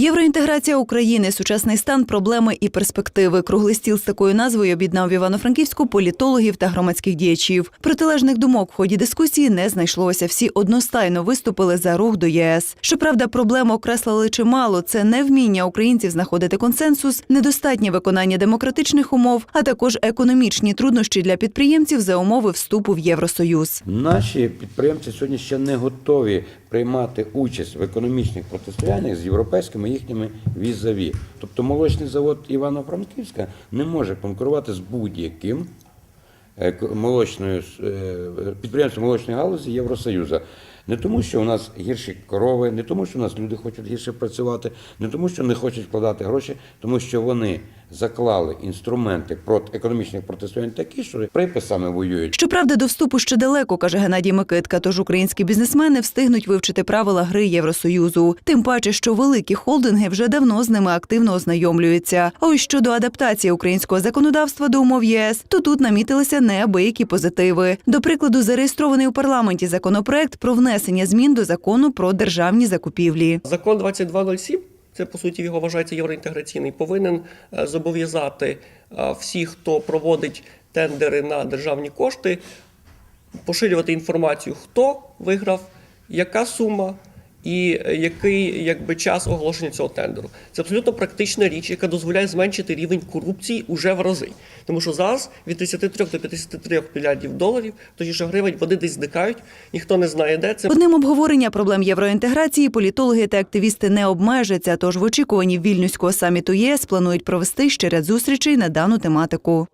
Євроінтеграція України, сучасний стан, проблеми і перспективи. Круглий стіл з такою назвою об'єднав Івано-Франківську політологів та громадських діячів. Протилежних думок в ході дискусії не знайшлося. Всі одностайно виступили за рух до ЄС. Щоправда, проблем окреслили чимало. Це невміння українців знаходити консенсус, недостатнє виконання демократичних умов, а також економічні труднощі для підприємців за умови вступу в Євросоюз. Наші підприємці сьогодні ще не готові приймати участь в економічних протистояннях з європейськими їхніми візаві. Тобто молочний завод Івано-Франківська не може конкурувати з будь-яким е, молочною е, підприємством молочної галузі Євросоюзу. Не тому, що у нас гірші корови, не тому, що у нас люди хочуть гірше працювати, не тому, що не хочуть вкладати гроші, тому що вони заклали інструменти проти економічних протистоянь такі, що приписами воюють. Щоправда, до вступу ще далеко, каже Геннадій Микитка. Тож українські бізнесмени встигнуть вивчити правила гри Євросоюзу. Тим паче, що великі холдинги вже давно з ними активно ознайомлюються. А ось щодо адаптації українського законодавства до умов єС, то тут намітилися неабиякі позитиви. До прикладу, зареєстрований у парламенті законопроект про внесення змін до закону про державні закупівлі. Закон 2207, це по суті його вважається євроінтеграційний, повинен е, зобов'язати е, всіх, хто проводить тендери на державні кошти, поширювати інформацію, хто виграв, яка сума. І е, який якби час оголошення цього тендеру це абсолютно практична річ, яка дозволяє зменшити рівень корупції уже в рази. Тому що зараз від 33 до 53 мільярдів доларів, точніше гривень, вони десь зникають, ніхто не знає, де це. Одним обговорення проблем євроінтеграції політологи та активісти не обмежаться. Тож в очікуванні вільнюського саміту ЄС планують провести ще ряд зустрічей на дану тематику.